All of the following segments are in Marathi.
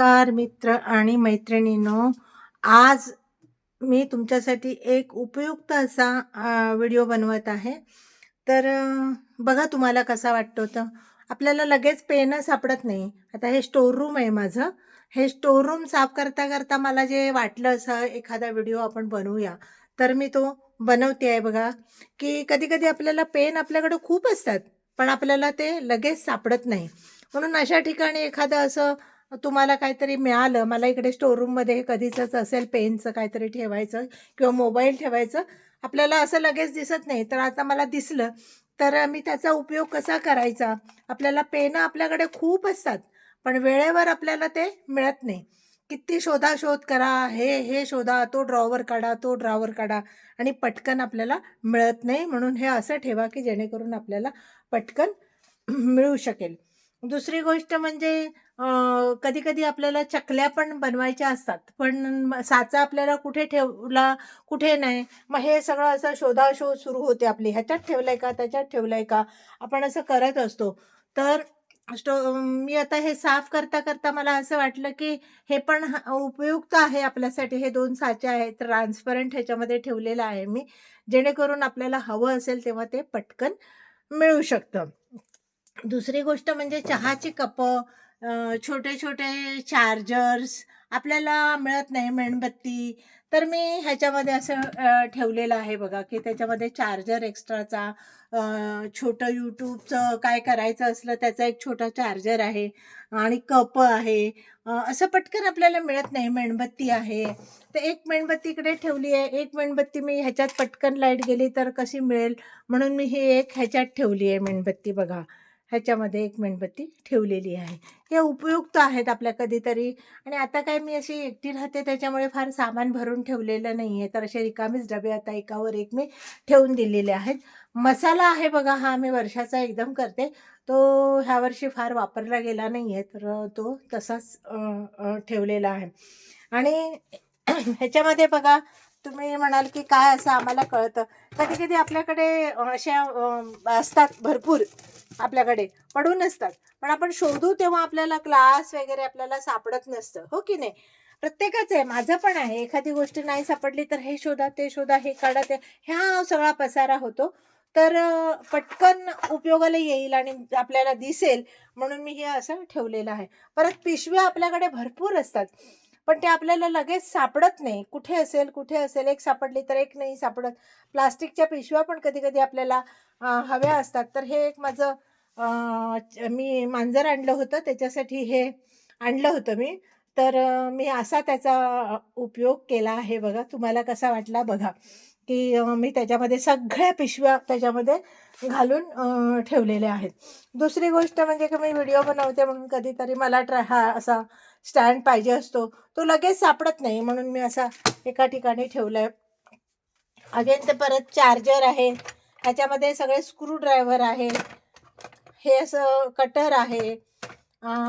नमस्कार मित्र आणि मैत्रिणींनो. आज मी तुमच्यासाठी एक उपयुक्त असा व्हिडिओ बनवत आहे. तर बघा तुम्हाला कसा वाटतो तर. आपल्याला लगेच पेन सापडत नाही. आता हे स्टोर रूम आहे माझं. हे स्टोर रूम साफ करता करता मला जे वाटलं असं एखादा व्हिडिओ आपण बनवूया. तर मी तो बनवते आहे बघा. की कधी कधी आपल्याला पेन आपल्याकडे खूप असतात पण आपल्याला ते लगेच सापडत नाही. म्हणून अशा ठिकाणी एखादं असं तुम्हाला काहीतरी मिळालं मला इकडे स्टोरूममध्ये हे कधीचंच असेल पेनचं काहीतरी ठेवायचं किंवा मोबाईल ठेवायचं आपल्याला असं लगेच दिसत नाही. तर आता मला दिसलं तर मी त्याचा उपयोग कसा करायचा? आपल्याला पेनं आपल्याकडे खूप असतात पण वेळेवर आपल्याला ते मिळत नाही. किती शोधाशोध करा हे हे शोधा तो ड्रॉवर काढा तो ड्रॉवर काढा आणि पटकन आपल्याला मिळत नाही. म्हणून हे असं ठेवा की जेणेकरून आपल्याला पटकन मिळू शकेल. दुसरी गोष्ट म्हणजे कधी कधी आपल्याला चकल्या पण बनवायच्या असतात. पण साचा आपल्याला कुठे ठेवला कुठे नाही. मग हे सगळं असं शोधाशोध सुरू होते आपली. ह्याच्यात ठेवलंय का त्याच्यात ठेवलंय का? आपण असं करत असतो. तर स्टो मी आता हे साफ करता करता मला असं वाटलं की हे पण उपयुक्त आहे आपल्यासाठी. हे दोन साचे आहेत ट्रान्सपरंट ह्याच्यामध्ये ठेवलेलं आहे मी. जेणेकरून आपल्याला हवं असेल तेव्हा ते पटकन मिळू शकतं. दुसरी गोष्ट म्हणजे चहाची कप छोटे छोटे चार्जर्स आपल्याला मिळत नाही मेणबत्ती. तर मी ह्याच्यामध्ये असं ठेवलेलं आहे बघा की त्याच्यामध्ये चार्जर एक्स्ट्राचा छोटं यूट्यूबचं काय करायचं असलं त्याचा एक छोटा चार्जर आहे आणि कप आहे. असं पटकन आपल्याला मिळत नाही मेणबत्ती आहे. तर एक मेणबत्ती इकडे ठेवली आहे. एक मेणबत्ती मी ह्याच्यात पटकन लाइट गेली तर कशी मिळेल? म्हणून मी ही एक ह्याच्यात ठेवली आहे मेणबत्ती बघा. ह्याच्यामध्ये एक मेणबत्ती ठेवलेली आहे. हे उपयुक्त आहेत आपल्या कधीतरी. आणि आता काय मी अशी एकटी राहते त्याच्यामुळे फार सामान भरून ठेवलेलं नाही आहे तर असे रिकामीच डबे आता एकावर एक मी ठेवून दिलेले आहेत. मसाला आहे बघा हा मी वर्षाचा एकदम करते. तो ह्या वर्षी फार वापरला गेला नाही आहे तर तो तसाच ठेवलेला आहे. आणि ह्याच्यामध्ये बघा तुम्ही म्हणाल की काय असं आम्हाला कळतं. कधी कधी आपल्याकडे अशा असतात भरपूर आपल्याकडे पडून असतात पण आपण शोधू तेव्हा आपल्याला क्लास वगैरे आपल्याला सापडत नसतं हो की नाही? प्रत्येकाचं आहे माझं पण आहे. एखादी गोष्ट नाही सापडली तर हे शोधा ते शोधा हे काढा ते. ह्या सगळा पसारा होतो. तर पटकन उपयोगाला येईल आणि आपल्याला दिसेल म्हणून मी हे असं ठेवलेलं आहे. परत पिशव्या आपल्याकडे भरपूर असतात. पण ते आपल्याला लगेच सापडत नाही. कुठे असेल कुठे असेल एक सापडली तर एक नाही सापडत. प्लास्टिकच्या पिशव्या पण कधी कधी आपल्याला हव्या असतात. तर हे एक माझं मी मांजर आणलं होतं. त्याच्यासाठी हे आणलं होतं मी. तर मी असा त्याचा उपयोग केला आहे बघा. तुम्हाला कसा वाटला बघा. की मी त्याच्यामध्ये सगळ्या पिशव्या त्याच्यामध्ये घालून ठेवलेल्या आहेत. दुसरी गोष्ट म्हणजे की मी व्हिडिओ बनवते म्हणून कधीतरी मला ट्रा हा असा स्टँड पाहिजे असतो. तो लगेच सापडत नाही म्हणून मी असा एका ठिकाणी ठेवला आहे अगेन ते परत चार्जर आहे. ह्याच्यामध्ये सगळे स्क्रूड्रायव्हर आहे. हे असं कटर आहे.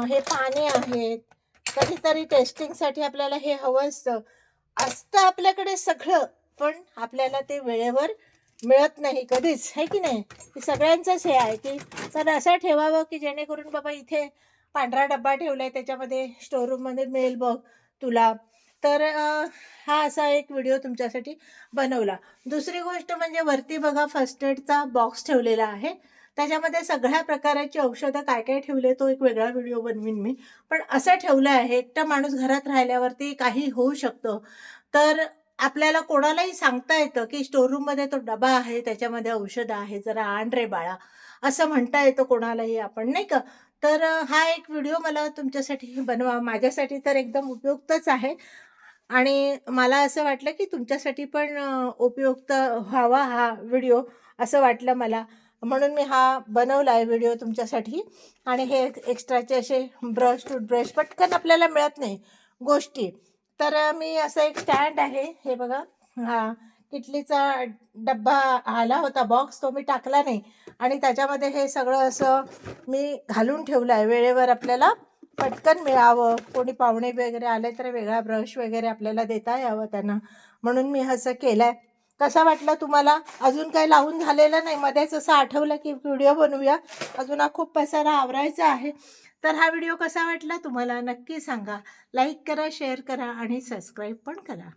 हे पाने आहेत कधीतरी टेस्टिंगसाठी आपल्याला हे हवं असतं. असतं आपल्याकडे सगळं. पण आपल्याला ते वेळेवर मिळत नाही कधीच आहे की नाही? सगळ्यांचंच हे आहे की तर असं ठेवावं की जेणेकरून बाबा इथे पांढरा डब्बा ठेवला आहे त्याच्यामध्ये स्टोरूममध्ये मिळेल बघ तुला. तर हा असा एक व्हिडिओ तुमच्यासाठी बनवला. दुसरी गोष्ट म्हणजे वरती बघा फर्स्ट एडचा बॉक्स ठेवलेला आहे. त्याच्यामध्ये सगळ्या प्रकारची औषधं काय काय ठेवले तो एक वेगळा व्हिडिओ बनवीन मी. पण असं ठेवलं आहे एकटा माणूस घरात राहिल्यावरती काही होऊ शकतं. तर आपल्याला कोणालाही सांगता येतं की स्टोरूममध्ये तो डबा आहे त्याच्यामध्ये औषधं आहे जरा आण रे बाळा. असं म्हणता येतं कोणालाही आपण नाही का? तर हा एक व्हिडिओ मला तुमच्यासाठी बनवा माझ्यासाठी तर एकदम उपयुक्तच आहे. आणि मला असं वाटलं की तुमच्यासाठी पण उपयुक्त व्हावा हा व्हिडिओ असं वाटलं मला. म्हणून मी हा बनवला आहे व्हिडिओ तुमच्यासाठी. आणि हे एक्स्ट्राचे असे ब्रश टूथब्रश पटकन आपल्याला मिळत नाही. गोष्टी. तर मी असं एक स्टँड आहे हे बघा. हा किटलीचा डब्बा आला होता बॉक्स तो मी टाकला नाही. आणि त्याच्यामध्ये हे सगळं असं मी घालून ठेवलं आहे. वेळेवर आपल्याला पटकन मिळावं. कोणी पाहुणे वगैरे आले तर वेगळा ब्रश वगैरे आपल्याला देता यावं त्यांना. म्हणून मी असं केलं आहे कसा वाटला तुम्हाला? अजून काही लावून झालेलं नाही. मध्येच असं आठवलं की व्हिडिओ बनवूया. अजून हा खूप पसारा आवरायचा आहे. तर हा व्हिडिओ कसा वाटला तुम्हाला नक्की सांगा. लाईक करा, शेअर करा आणि सबस्क्राईब पण करा.